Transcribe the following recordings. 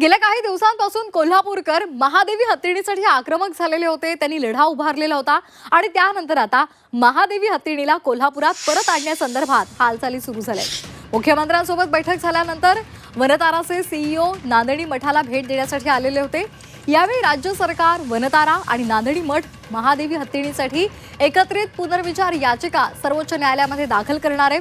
गेल्या काही दिवसांपासून कोल्हापूरकर महादेवी हत्तीणीसाठी आक्रमक झालेले होते. त्यांनी लढा उभारलेला होता आणि त्यानंतर आता महादेवी हत्तीणीला कोल्हापुरात परत आणण्यासंदर्भात हालचाली सुरू झाल्या मुख्यमंत्र्यांसोबत बैठक झाल्यानंतर वनताराचे सीईओ नांदणी मठाला भेट देण्यासाठी आलेले होते. यावेळी राज्य सरकार वनतारा आणि नांदणी मठ महादेवी हत्तीणीसाठी एकत्रित पुनर्विचार याचिका सर्वोच्च न्यायालयामध्ये दाखल करणार आहे.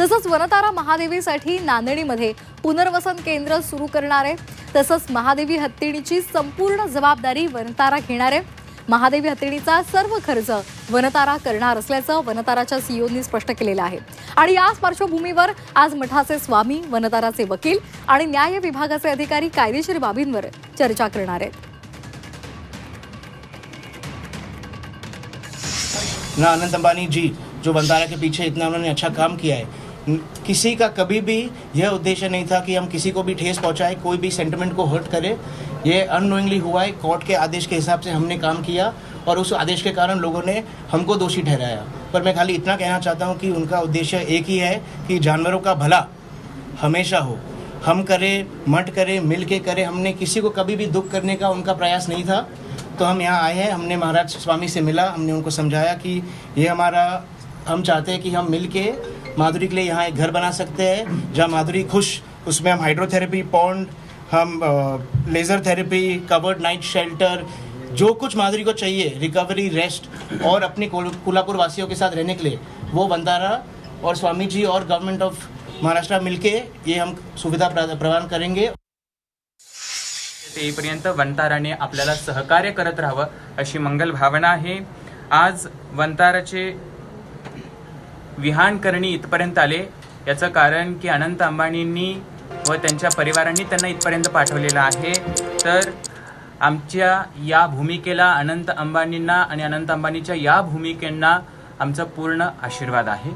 तसंच वनतारा महादेवीसाठी नांदणीमध्ये पुनर्वसन केंद्र सुरू करणार आहे. तसंच महादेवी हत्तीणीची संपूर्ण जबाबदारी वनतारा घेणार आहे. महादेवी हत्तीणीचा सर्व खर्च वनतारा करणार असल्याचं वनताराच्या सीईओनी स्पष्ट केलेलं आहे. आणि याच पार्श्वभूमीवर आज मठाचे स्वामी वनताराचे वकील आणि न्याय विभागाचे अधिकारी कायदेशीर बाबींवर चर्चा करणार आहेत. ना अनंत अंबानी जी जो वनतारा के पीछे इतना उन्होंने अच्छा काम किया है किसी का कभी भी यह उद्देश्य नहीं था कि हम किसी को भी ठेस पहुँचाए, कोई भी सेंटिमेंट को हर्ट करे। ये अनोइंगली हुआ है कोर्ट के आदेश के हिसाब से हमने काम किया और उस आदेश के कारण लोगों ने हमको दोषी ठहराया। पर मैं खाली इतना कहना चाहता हूँ कि उनका उद्देश्य एक ही है कि जानवरों का भला हमेशा हो। हम करें मठ करें, मिल के करें, हमने किसी को कभी भी दुख करने का उनका प्रयास नहीं था। तो हम यहाँ आए हैं, हमने महाराज स्वामी से मिला, हमने उनको समझाया कि ये हमारा, हम चाहते हैं कि हम मिल के माधुरी के लिए यहाँ एक घर बना सकते हैं जहाँ माधुरी खुश उसमें हम हाइड्रोथेरेपी पॉन्ड हम laser therapy covered night shelter जो कुछ माधुरी को चाहिए रिकवरी रेस्ट और अपनी कोल्हापुर वासियों के साथ रहने के लिए वो बंदारा और स्वामी जी और गवर्नमेंट ऑफ महाराष्ट्र मिलके ये हम सुविधा प्रदान करेंगे। तेपर्यंत वंताराने आपल्याला सहकार्य करत राहावं अशी मंगल भावना आहे. आज वंताराचे विहान करणी इथपर्यंत आले. याचं कारण की अनंत अंबानींनी व त्यांच्या परिवारांनी त्यांना इथपर्यंत पाठवलेलं आहे. तर आमच्या या भूमिकेला अनंत अंबानींना आणि अनंत अंबानीच्या या भूमिकेंना आमचा पूर्ण आशीर्वाद आहे.